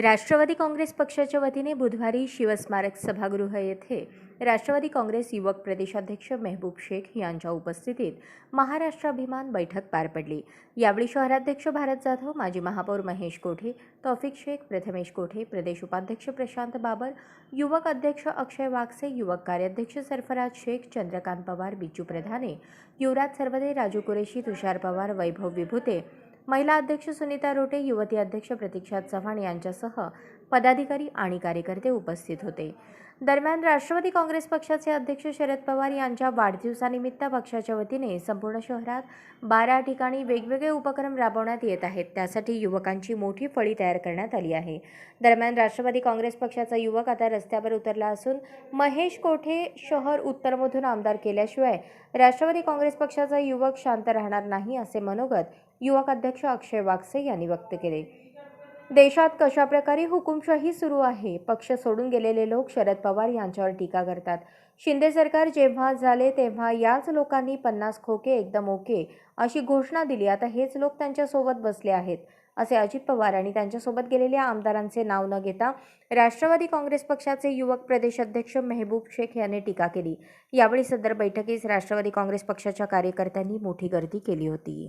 राष्ट्रवादी काँग्रेस पक्षाच्या वतीने बुधवारी शिवस्मारक सभागृह येथे राष्ट्रवादी काँग्रेस युवक प्रदेशाध्यक्ष मेहबूब शेख यांच्या उपस्थितीत महाराष्ट्राभिमान बैठक पार पडली. यावेळी शहराध्यक्ष भारत जाधव माजी महापौर महेश कोठे तौफिक शेख प्रथमेश कोठे प्रदेश उपाध्यक्ष प्रशांत बाबर युवक अध्यक्ष अक्षय वागसे युवक कार्याध्यक्ष सरफराज शेख चंद्रकांत पवार बिच्चू प्रधाने युवराज सरवदे राजू कुरेशी तुषार पवार वैभव विभूते महिला अध्यक्ष सुनीता रोटे युवती अध्यक्ष प्रतीक्षा चव्हाण यांच्यासह पदाधिकारी आणि कार्यकर्ते उपस्थित होते. दरम्यान राष्ट्रवादी काँग्रेस पक्षाचे अध्यक्ष शरद पवार यांच्या वाढदिवसानिमित्त पक्षाच्या वतीने संपूर्ण शहरात बारा ठिकाणी वेगवेगळे उपक्रम राबवण्यात येत आहेत. त्यासाठी युवकांची मोठी फळी तयार करण्यात आली आहे. दरम्यान राष्ट्रवादी काँग्रेस पक्षाचा युवक आता रस्त्यावर उतरला असून महेश कोठे शहर उत्तरमधून आमदार केल्याशिवाय राष्ट्रवादी काँग्रेस पक्षाचा युवक शांत राहणार नाही असे मनोगत युवक अध्यक्ष अक्षय वागसे यांनी व्यक्त केले. देशात कशाप्रकारे हुकुमशाही सुरू आहे? पक्ष सोडून गेलेले लोक शरद पवार यांच्यावर टीका करतात. शिंदे सरकार जेव्हा झाले तेव्हा याच लोकांनी पन्नास खोके एकदम ओके अशी घोषणा दिली. आता हेच लोक त्यांच्यासोबत बसले आहेत. असे अजित पवार आणि त्यांच्यासोबत गेलेल्या आमदारांचे नाव न घेता राष्ट्रवादी काँग्रेस पक्षाचे युवक प्रदेश अध्यक्ष मेहबूब शेख यांनी टीका केली. यावेळी सदर बैठकीस राष्ट्रवादी काँग्रेस पक्षाच्या कार्यकर्त्यांनी मोठी गर्दी केली होती.